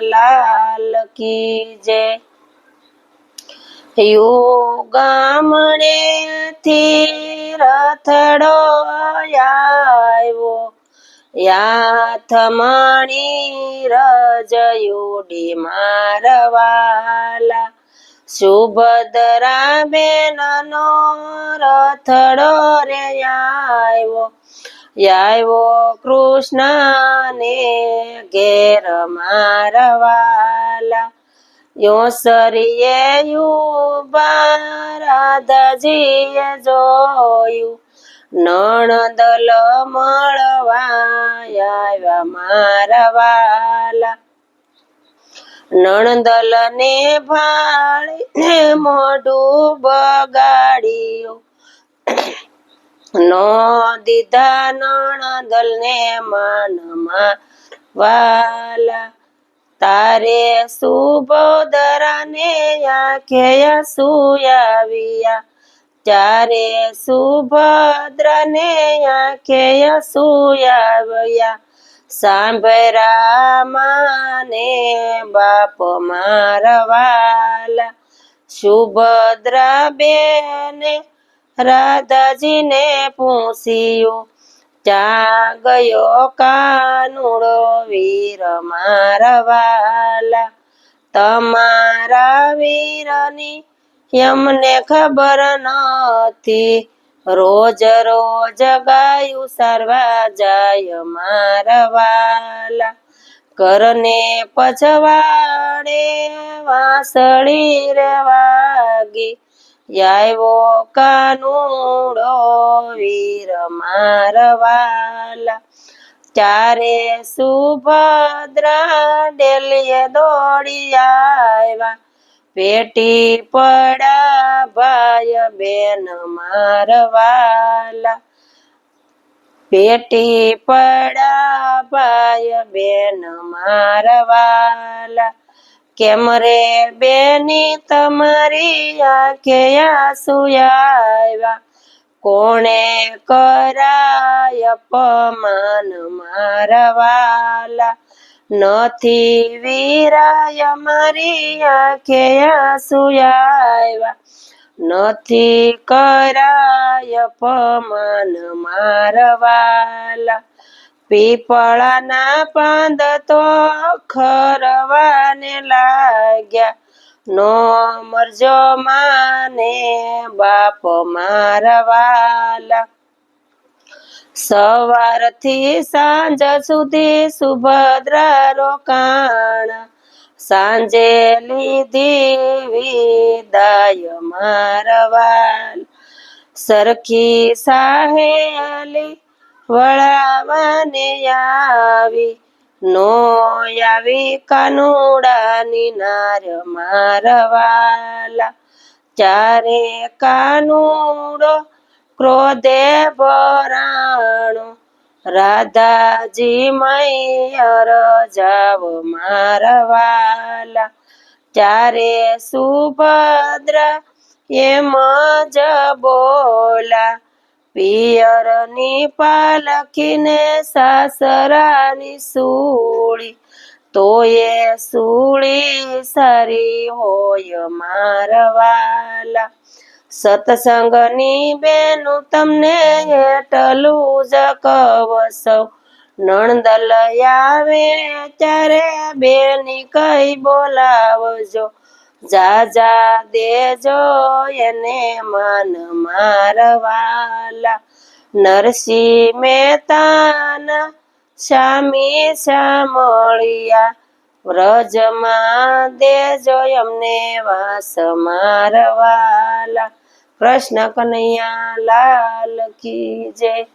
લાલ કી જય યુ ગામડેથી રથડો આવ્યો. યાથ મણી રજયુડી મારવાલા. સુભદ્રા બેનનો રથડો રે આવ્યો. આવ્યો કૃષ્ણને ઘેર મારવાલા. યોસરીએ યુબા રાધાજીએ જોયું નણદલ મળવા મારવાલા. નણદલ ને ભાળીને મોઢું બગાડ્યું નો દીધા નણદલ ને માનમાં વાલા તારે સુભોદરાને આંખે સુયાવ્યા ત્યારે સુભદ્રાને આંખે સુયાવ્યા સાંભરા માને બાપ મારવાલા. સુભદ્રા બેને રાધાજીને પૂછ્યું ત્યાં ગયો કાનુડો વીર મારવાલા તમારા વીરની એમને ખબર નથી રોજ રોજ ગાયું સારવા જાય મારવાલા કરને પછવાડે વાસળી રે વાગી આવ્યો કાનુડો, વીર મારવાલા. ચારે સુભદ્રા ડેલીએ દોડી આવ્યા. પેટી પડા ભાઈ બેન મારવાલા. પેટી પડા ભાઈ બેન મારવાલા. કેમ રે બેની તમારી આંખે આસુયા કોણે કરાય અપમાન મારવાલા નથી વીરાય મારી આંખે આસુયા નથી કરાય અપમાન મારવાલા પીપળાના પાંદ તો ખરવાને લાગ્યા. નો મરજો માને બાપ મારવાલા સવારથી સાંજ સુધી સુભદ્રા રોકાણ. સાંજે લીધી વિદાય મારવાલ સરખી સાહેલી વળાવાને આવી, નો આવી કાનુડાની નાર મારવાલા. ચારે કાનુડો ક્રોધે ભરાણો રાધાજી મૈયર જાવ મારવાલા. ચારે સુભદ્રા એમ જ બોલા પિયરની પાલખીને સાસરાની સૂળી. તોય સૂળી સારી હોય મારવાલા સત્સંગની બેનું તમને એટલું જ કહું સૌ નણદલ આવે ત્યારે બેની કઈ બોલાવજો. જા જા દેજો એને મન મારવાલા. નરસિંહ મહેતાના સ્વામી શામળિયા વ્રજમાં દેજો અમને વાસ મારવાલા. કૃષ્ણ કનૈયા લાલ કી જય.